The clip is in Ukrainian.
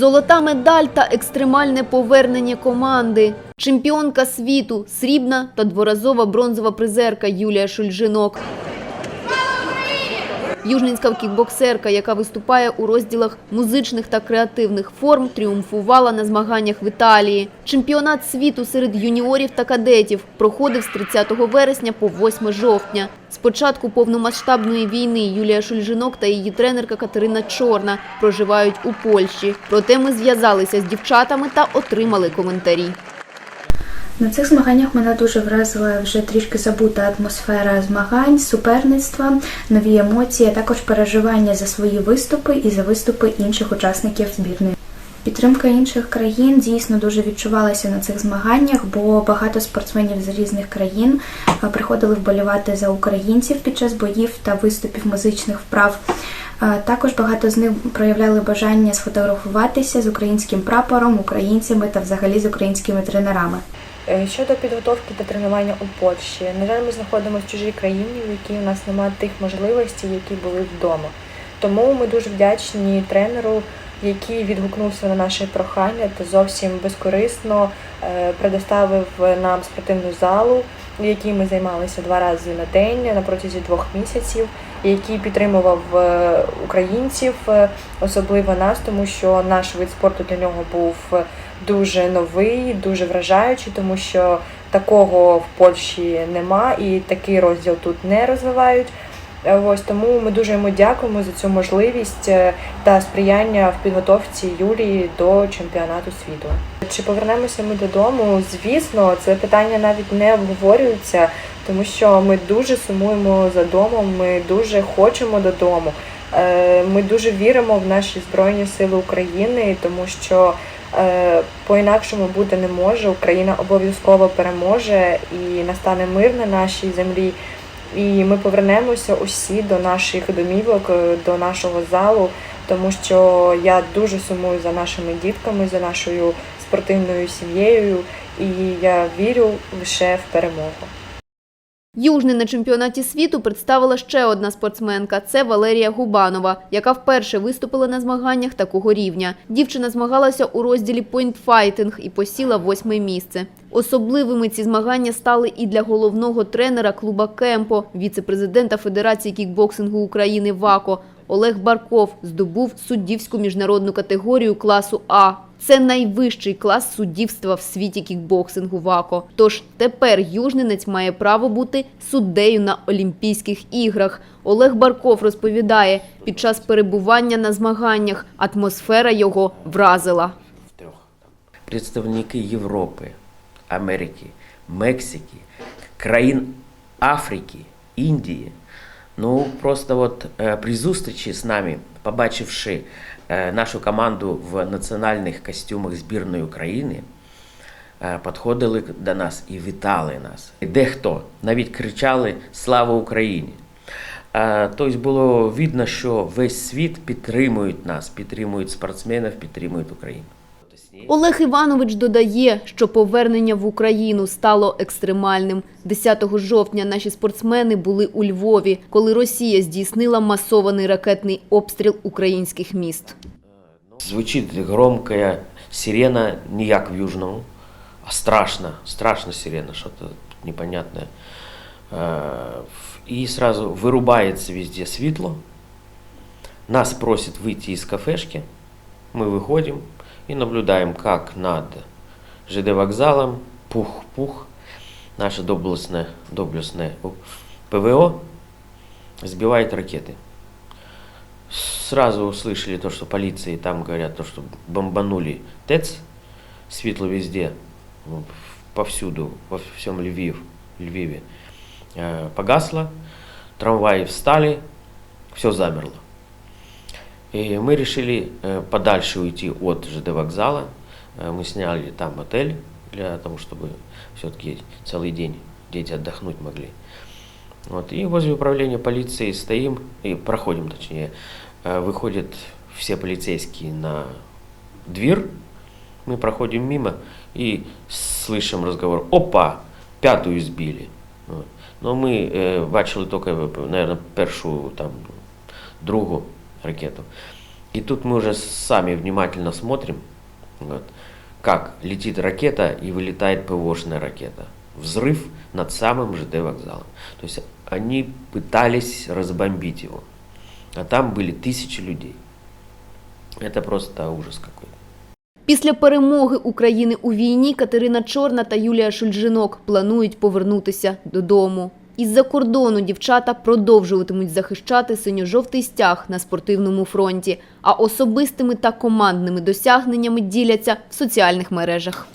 Золота медаль та екстремальне повернення команди. Чемпіонка світу, срібна та дворазова бронзова призерка Юлія Шульжинок. Южненська кікбоксерка, яка виступає у розділах музичних та креативних форм, тріумфувала на змаганнях в Італії. Чемпіонат світу серед юніорів та кадетів проходив з 30 вересня по 8 жовтня. З початку повномасштабної війни Юлія Шульжинок та її тренерка Катерина Чорна проживають у Польщі. Проте ми зв'язалися з дівчатами та отримали коментарі. На цих змаганнях мене дуже вразила вже трішки забута атмосфера змагань, суперництва, нові емоції, а також переживання за свої виступи і за виступи інших учасників збірної. Підтримка інших країн дійсно дуже відчувалася на цих змаганнях, бо багато спортсменів з різних країн приходили вболівати за українців під час боїв та виступів музичних вправ. Також багато з них проявляли бажання сфотографуватися з українським прапором, українцями та взагалі з українськими тренерами. Е, Щодо підготовки та тренування у Польщі, на жаль, ми знаходимося в чужій країні, в якій у нас немає тих можливостей, які були вдома. Тому ми дуже вдячні тренеру, який відгукнувся на наше прохання та зовсім безкорисно е, предоставив нам спортивну залу, в якій ми займалися два рази на день на протязі двох місяців, який підтримував е, українців, е, особливо нас, тому що наш вид спорту для нього був е, дуже новий, дуже вражаючий, тому що такого в Польщі нема і такий розділ тут не розвивають. Е, Ось тому ми дуже йому дякуємо за цю можливість е, та сприяння в підготовці Юлії до чемпіонату світу. Чи повернемося ми додому? Звісно, це питання навіть не обговорюється, тому що ми дуже сумуємо за домом. Ми дуже хочемо додому. Е, Ми дуже віримо в наші збройні сили України, тому що по-інакшому бути не може. Україна обов'язково переможе і настане мир на нашій землі. І ми повернемося усі до наших домівок, е, до нашого залу, тому що я дуже сумую за нашими дітками, за нашою спортивною сім'єю, і я вірю лише в перемогу. Южний на чемпіонаті світу представила ще одна спортсменка – це Валерія Губанова, яка вперше виступила на змаганнях такого рівня. Дівчина змагалася у розділі «Пойнтфайтинг» і посіла восьме місце. Особливими ці змагання стали і для головного тренера клуба «Кемпо», віце-президента Федерації кікбоксингу України «ВАКО» Олег Барков здобув суддівську міжнародну категорію класу А. Це найвищий клас суддівства в світі кікбоксингу ВАКО. Тож тепер южненець має право бути суддею на Олімпійських іграх. Олег Барков розповідає, під час перебування на змаганнях атмосфера його вразила. представники Європи, Америки, Мексики, країн Африки, Індії. Ну просто от е, при зустрічі з нами, побачивши е, нашу команду в національних костюмах збірної України, е, підходили до нас і вітали нас. Дехто навіть кричали Слава Україні! Тобто було видно, що весь світ підтримують нас, підтримують спортсменів, підтримують Україну. Олег Іванович додає, що повернення в Україну стало екстремальним. 10 жовтня наші спортсмени були у Львові, коли Росія здійснила масований ракетний обстріл українських міст. Звучит громкая сирена, не як в Южному, а страшно, страшно сирена, что-то непонятное. Э, И сразу вырубается везде светло. Нас просят выйти из кафешки. Мы выходим И наблюдаем, как над ЖД вокзалом пух-пух наше доблестное, доблестное ПВО сбивает ракеты сразу услышали то, что полиции там говорят, то, что бомбанули ТЭЦ, светло везде, повсюду, во всем Львив, Львиве, э, погасло, трамваи встали, все замерло. И мы решили э, подальше уйти от ЖД вокзала. Э, Мы сняли там отель для того, чтобы все-таки целый день дети отдохнуть могли. Вот, и возле управления полиции стоим и проходим, точнее, Э, выходят все полицейские на дверь, мы проходим мимо и слышим разговор, опа, пятую сбили. Вот. Но мы э, бачили только, наверное, першу, там, другу ракету. И тут мы уже сами внимательно смотрим, вот, как летит ракета и вылетает ПВОшная ракета. Взрыв над самым ЖД вокзалом. То есть они пытались разбомбить его. А там были тысячи людей. Это просто ужас какой-то. Після перемоги України у війні Катерина Чорна та Юлія Шульжинок планують повернутися додому. Із-за кордону дівчата продовжуватимуть захищати синьо-жовтий стяг на спортивному фронті, а особистими та командними досягненнями діляться в соціальних мережах.